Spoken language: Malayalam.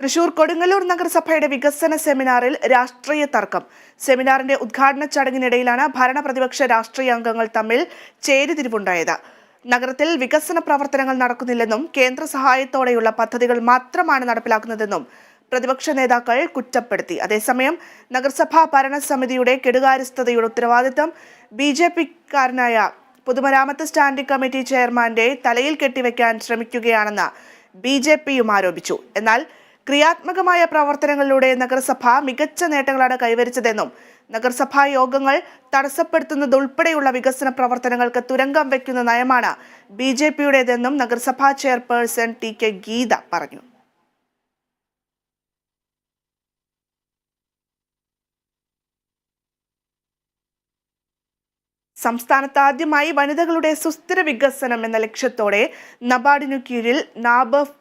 തൃശൂർ കൊടുങ്ങല്ലൂർ നഗരസഭയുടെ വികസന സെമിനാറിൽ രാഷ്ട്രീയ തർക്കം. സെമിനാറിന്റെ ഉദ്ഘാടന ചടങ്ങിനിടയിലാണ് ഭരണപ്രതിപക്ഷ രാഷ്ട്രീയ അംഗങ്ങൾ തമ്മിൽ ചേരിതിരിവുണ്ടായത്. നഗരത്തിൽ വികസന പ്രവർത്തനങ്ങൾ നടക്കുന്നില്ലെന്നും കേന്ദ്ര സഹായത്തോടെയുള്ള പദ്ധതികൾ മാത്രമാണ് നടപ്പിലാക്കുന്നതെന്നും പ്രതിപക്ഷ നേതാക്കൾ കുറ്റപ്പെടുത്തി. അതേസമയം നഗരസഭാ ഭരണസമിതിയുടെ കെടുകാര്യസ്ഥതയുടെ ഉത്തരവാദിത്തം ബി ജെ പിക്കാരനായ പൊതുമരാമത്ത് സ്റ്റാൻഡിംഗ് കമ്മിറ്റി ചെയർമാന്റെ തലയിൽ കെട്ടിവെക്കാൻ ശ്രമിക്കുകയാണെന്ന് ബി ജെ പിയും ആരോപിച്ചു. എന്നാൽ ക്രിയാത്മകമായ പ്രവർത്തനങ്ങളിലൂടെ നഗരസഭ മികച്ച നേട്ടങ്ങളാണ് കൈവരിച്ചതെന്നും നഗരസഭാ യോഗങ്ങൾ തടസ്സപ്പെടുത്തുന്നതുൾപ്പെടെയുള്ള വികസന പ്രവർത്തനങ്ങൾക്ക് തുരങ്കം വയ്ക്കുന്ന നയമാണ് ബി ജെ പിയുടേതെന്നും നഗരസഭാ ചെയർപേഴ്സൺ ടി കെ ഗീത പറഞ്ഞു. സംസ്ഥാനത്ത് ആദ്യമായി വനിതകളുടെ സുസ്ഥിര വികസനം എന്ന ലക്ഷ്യത്തോടെ നബാർഡിനു കീഴിൽ നാബഫ്